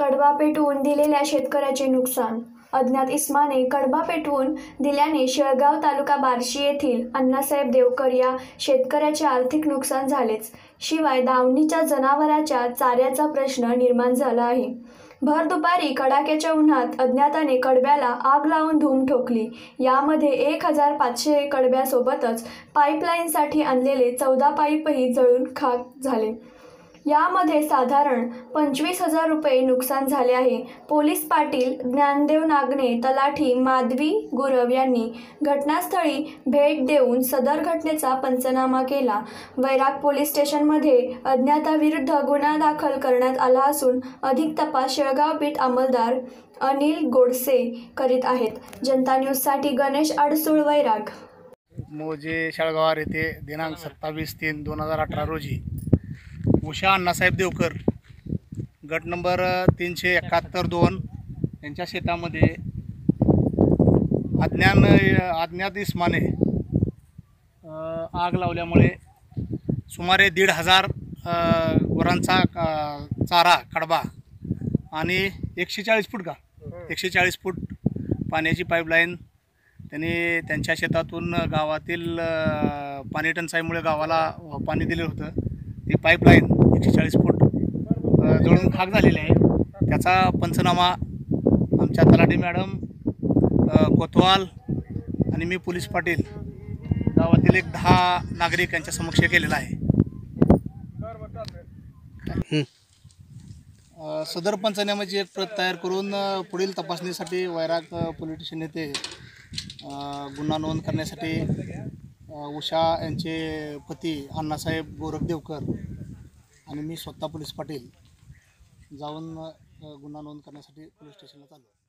कडबा पेटवून दिलेल्या शेतकऱ्याचे नुकसान. अज्ञात इस्माने कडबा पेटवून दिल्याने शेळगाव तालुका बार्शी येथील अण्णासाहेब देवकर या शेतकऱ्याचे आर्थिक नुकसान झालेच. शिवाय दावणीच्या जनावराच्या चाऱ्याचा प्रश्न निर्माण झाला आहे. भर दुपारी कडाक्याच्या उन्हात अज्ञाताने कडब्याला आग लावून धूम ठोकली. यामध्ये एक हजार पाचशे कडब्यासोबतच पाईपलाईनसाठी आणलेले चौदा पाईपही जळून खाक झाले. यामध्ये साधारण पंचवीस हजार रुपये नुकसान झाले आहे. पोलीस पाटील ज्ञानदेव नागणे तलाठी माधवी गुरव यांनी घटनास्थळी भेट देऊन सदर घटनेचा पंचनामा केला. वैराग पोलीस स्टेशनमध्ये अज्ञाताविरुद्ध गुन्हा दाखल करण्यात आला असून अधिक तपास शेळगाव बीट अंमलदार अनिल गोडसे करीत आहेत. जनता न्यूजसाठी गणेश अडसूळ वैराग. मोजे शाळगावार येथे दिनांक सत्तावीस तीन दोन हजार अठरा रोजी उषा अण्णासाहेब देवकर. गट नंबर तीनशे एकाहत्तर दोन. यांच्या शेतामध्ये अज्ञान अज्ञात इस्माने आग लावल्यामुळे सुमारे दीड हजार गुरांचा चारा कडबा आणि एकशे चाळीस फूट का एकशे चाळीस फूट पाण्याची पाईपलाईन त्यांनी त्यांच्या शेतातून गावातील पाणीटंचाईमुळे पाणी टंचाईमुळे गावाला पाणी दिलं होतं. ती पाईपलाईन एकशे चाळीस फूट जळून खाक झालेली आहे. त्याचा पंचनामा आमच्या तलाठी मॅडम कोतवाल आणि मी पोलीस पाटील गावातील एक दहा नागरिक यांच्या समक्ष केलेला आहे. सदर पंचनाम्याची एक प्रत तयार करून पुढील तपासणीसाठी वैराग अ, पोलीस स्टेशन येथे अ, गुन्हा नोंद करण्यासाठी उषा यांचे पती अण्णासाहेब गोरख देवकर आणि मी स्वतः पोलीस पाटील जाऊन गुन्हा नोंद करण्यासाठी पोलीस स्टेशनला चाललो.